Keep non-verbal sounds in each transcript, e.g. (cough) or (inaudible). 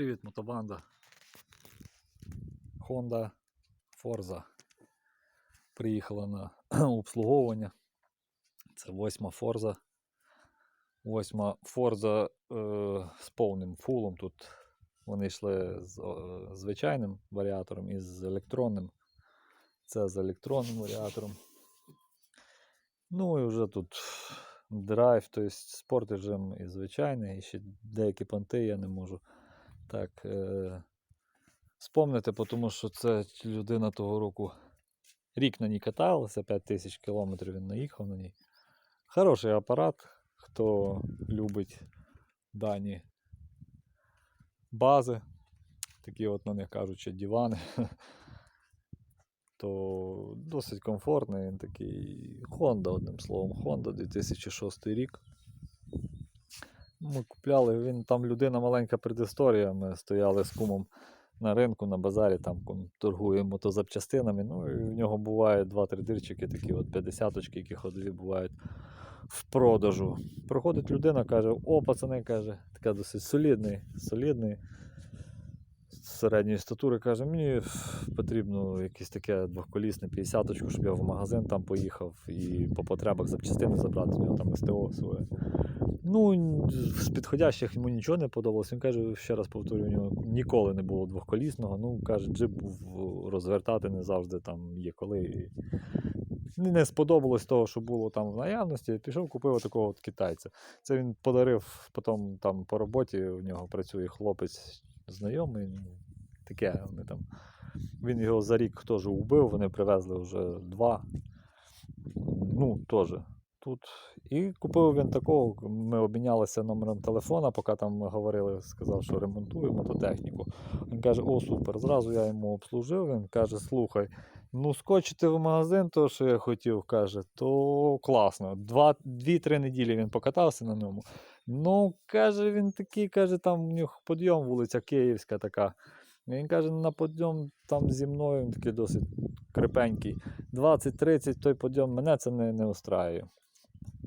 Привіт, мотобанда. Honda Forza. Приїхала на (clears throat) обслуговування. Це восьма Forza. Восьма Forza е, з повним фулом. Тут вони йшли з е, звичайним варіатором і з електронним. Це з електронним варіатором. Ну і вже тут драйв, тобто спорт і звичайний, і ще деякі понти я не можу так е, спомнити, тому що це людина того року рік на ній каталася, 5 тисяч кілометрів він наїхав на ній. Хороший апарат, хто любить дані бази, такі от на них кажучи, дивани, (laughs) то досить комфортний. Він такий Honda, одним словом, Honda 2006 рік. Ми купляли, він там людина маленька предісторія. Ми стояли з кумом на ринку, на базарі, там торгуємо торгує мотозапчастинами. Ну і в нього бувають два-три дирчики, такі от 50-очки, які ходові бувають в продажу. Проходить людина, каже: О, пацани, каже, така досить солідний, солідний. Середньої статури каже, мені потрібно якесь таке двохколісне 50-очку, щоб я в магазин там поїхав і по потребах запчастини забрати, у нього там СТО своє. Ну, з підходящих йому нічого не подобалось. Він каже, ще раз повторюю, у нього ніколи не було двохколісного. Ну, каже, джип був розвертати не завжди там є коли. Не сподобалось того, що було там в наявності. Пішов, купив такого от китайця. Це він подарив потім там по роботі. У нього працює хлопець знайомий. Таке вони там. Він його за рік теж убив, вони привезли вже два. Ну, теж тут. І купив він такого. Ми обмінялися номером телефона, поки там говорили, сказав, що ремонтую мототехніку. Він каже: О, супер. Зразу я йому обслужив. Він каже: слухай, ну скочити в магазин, то що я хотів, каже, то класно. Дві-три неділі він покатався на ньому. Ну, каже, він такий, каже, там у нього підйом, вулиця Київська така. Він каже, на підйом там зі мною він такий досить крепенький. 20-30 той підйом мене це не, не устраює.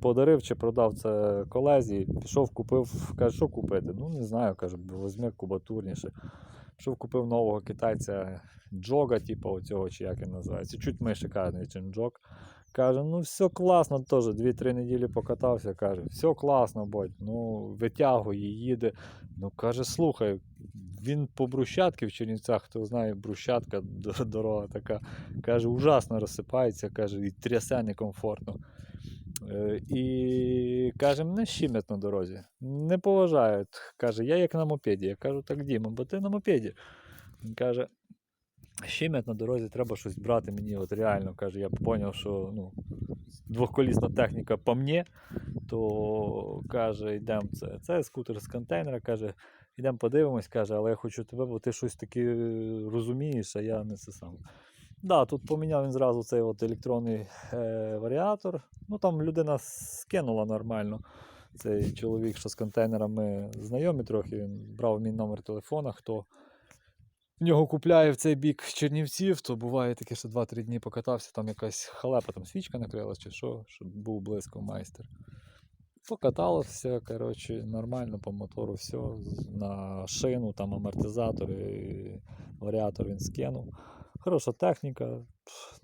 Подарив чи продав це колезі, пішов, купив, каже, що купити? Ну, не знаю, каже, візьми кубатурніше. Пішов, купив нового китайця джога, типу оцього, чи як він називається. Чуть менш шикарний, ніж джог. Каже, ну все класно, теж 2-3 неділі покатався. Каже, все класно, бодь, ну витягує, їде. Ну каже, слухай, він по брусчатки в Чернівцях, хто знає, брусчатка, д- дорога така. Каже, ужасно розсипається, каже, і трясе некомфортно. Е, І каже, мене щемять на дорозі. Не поважають. Каже, я як на мопеді. Я кажу, так Діма, бо ти на мопеді. Він каже, щемять на дорозі, треба щось брати мені. От реально, каже, я зрозумів, що ну, двохколісна техніка по мені, то каже, йдемо. Це, це скутер з контейнера, каже, йдемо подивимось, каже, але я хочу тебе, бо ти щось таке розумієш, а я не це саме. Да, тут поміняв він зразу цей от електронний е, варіатор. Ну там людина скинула нормально. Цей чоловік, що з контейнерами знайомі трохи, він брав мій номер телефона. Хто в нього купляє в цей бік Чернівців, то буває таке, що 2-3 дні покатався, там якась халепа, там свічка накрилась чи що, щоб був близько майстер. Покаталося, коротше, нормально по мотору, все. На шину, там амортизатори, варіатор він скинув. Хороша техніка,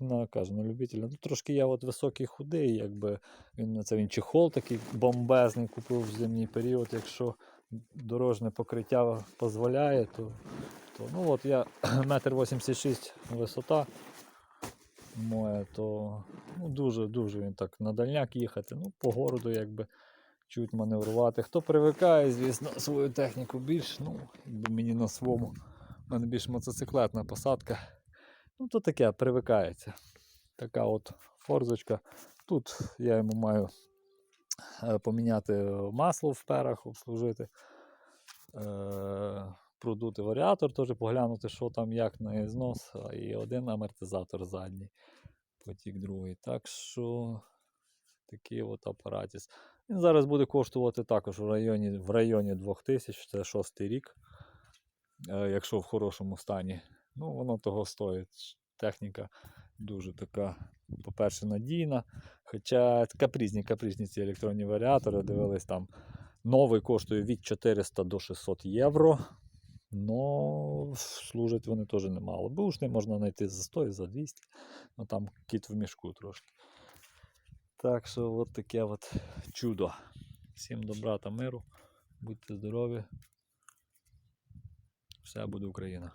на, кажу, на любителя. Ну, трошки я от високий худий, якби він це він чехол такий бомбезний купив в зимній період. Якщо дорожне покриття дозволяє, то, то ну от я (clears throat) метр 86 висота моя, то ну, дуже дуже він так на дальняк їхати. Ну, по городу якби чуть маневрувати. Хто привикає, звісно, свою техніку більш, ну, мені на своєму. У мене більш мотоциклетна посадка. Ну, то таке, привикається. Така от форзочка. Тут я йому маю е, поміняти масло в перах, обслужити, е, продути варіатор, теж поглянути, що там, як на знос, і один амортизатор задній, потік другий. Так що такий от апаратіс. Він зараз буде коштувати також в районі, в районі 2000, це шостий рік, е, якщо в хорошому стані. Ну, воно того стоїть. Техніка дуже така, по-перше, надійна. Хоча капризні, капризні ці електронні варіатори, дивились там. Новий коштує від 400 до 600 євро. Но служать вони теж немало. Бушни можна знайти за 100 і за 200, ну там кіт в мішку трошки. Так що от таке от чудо. Всім добра та миру. Будьте здорові. Все буде Україна.